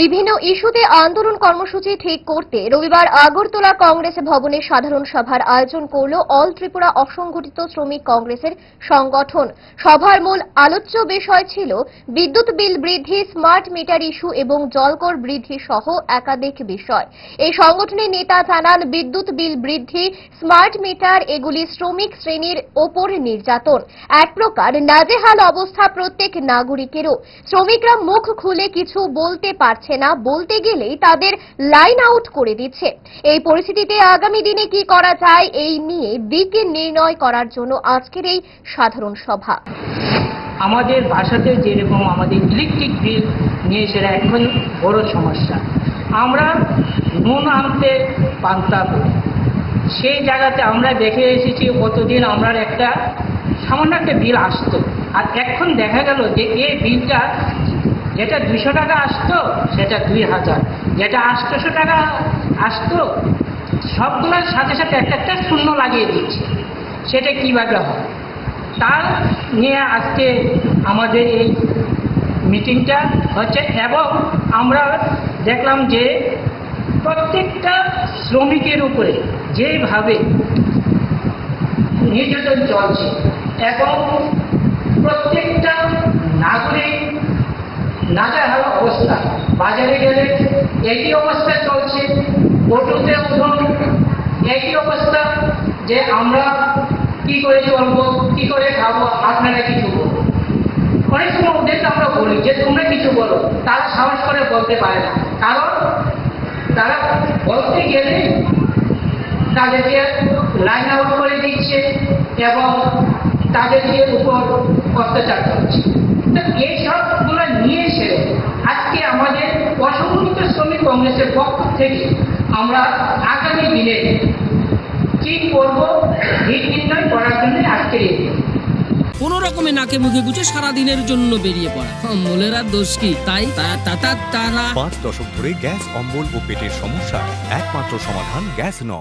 বিভিন্ন ইস্যুতে আন্দোলন কর্মসূচি ঠিক করতে রবিবার আগরতলা কংগ্রেস ভবনে সাধারণ সভার আয়োজন করল অল ত্রিপুরা অসংগঠিত শ্রমিক কংগ্রেসের সংগঠন। সভার মূল আলোচ্য বিষয় ছিল বিদ্যুৎ বিল বৃদ্ধি, স্মার্ট মিটার ইস্যু এবং জলকর বৃদ্ধি সহ একাধিক বিষয়। এই সংগঠনের নেতা জানান, বিদ্যুৎ বিল বৃদ্ধি, স্মার্ট মিটার এগুলি শ্রমিক শ্রেণির ওপর নির্যাতন। এক প্রকার নাজেহাল অবস্থা প্রত্যেক নাগরিকেরও। শ্রমিকরা মুখ খুলে কিছু বলতে পারছে না বলতে গেলেই তাদের লাইন আউট করে দিচ্ছে। এই পরিস্থিতিতে আগামী দিনে কি করা যায় এই নিয়ে দিকে নির্ণয় করার জন্য আজকের এই সাধারণ সভা। আমাদের ভাষাতে যেরকম আমাদের ইলেকট্রিক বিল নিয়ে সেটা এখন বড় সমস্যা। আমরা নুন আনতে পান্তা করি। সেই জায়গাতে আমরা দেখে এসেছি কতদিন আমরা একটা সামান্য একটা বিল আসতো। আর এখন দেখা গেল যে এই বিলটা যেটা দুশো টাকা আসতো, সেটা দুই হাজার। যেটা আটশোশো টাকা আসতো, সবগুলোর সাথে সাথে একটা একটা শূন্য লাগিয়ে দিচ্ছে সেটা কীভাবে হয়? তার নিয়ে আজকে আমাদের এই মিটিংটা হচ্ছে এবং আমরা দেখলাম যে প্রত্যেকটা শ্রমিকের উপরে যেভাবে নির্যাতন চলছে এবং প্রত্যেকটা নাগরিক নাজাহাল অবস্থা। বাজারে গেলে একই অবস্থা চলছে, অটোতে উঠুন, একই অবস্থা যে আমরা কি করে চলবো, কি করে খাব, আপনারা কিছু বলুন অনেক সময় ওদেরকে আমরা বলি, যে তোমরা কিছু বলো, তারা সাহস করে বলতে পারে না। কারণ তারা বলতে গেলে তাদেরকে লাইন আউট করে দিচ্ছে এবং তাদেরকে উপর অত্যাচার করছে। তো এই সবগুলো নিয়ে এসে আজকে আমাদের অসংগঠিত শ্রমিক কংগ্রেসের পক্ষ থেকে আমরা আগামী দিনে কি করব এই নির্ণয় করার জন্য আজকের এই কোন রকমে নাকে মুখে গুছে সারা দিনের জন্য বেরিয়ে পড়া। অম্বলের আর দোষ কি? তাই তা- তা- তা- তারা পাঁচ দশক ধরে গ্যাস অম্বল ও পেটের সমস্যা। একমাত্র সমাধান গ্যাস নল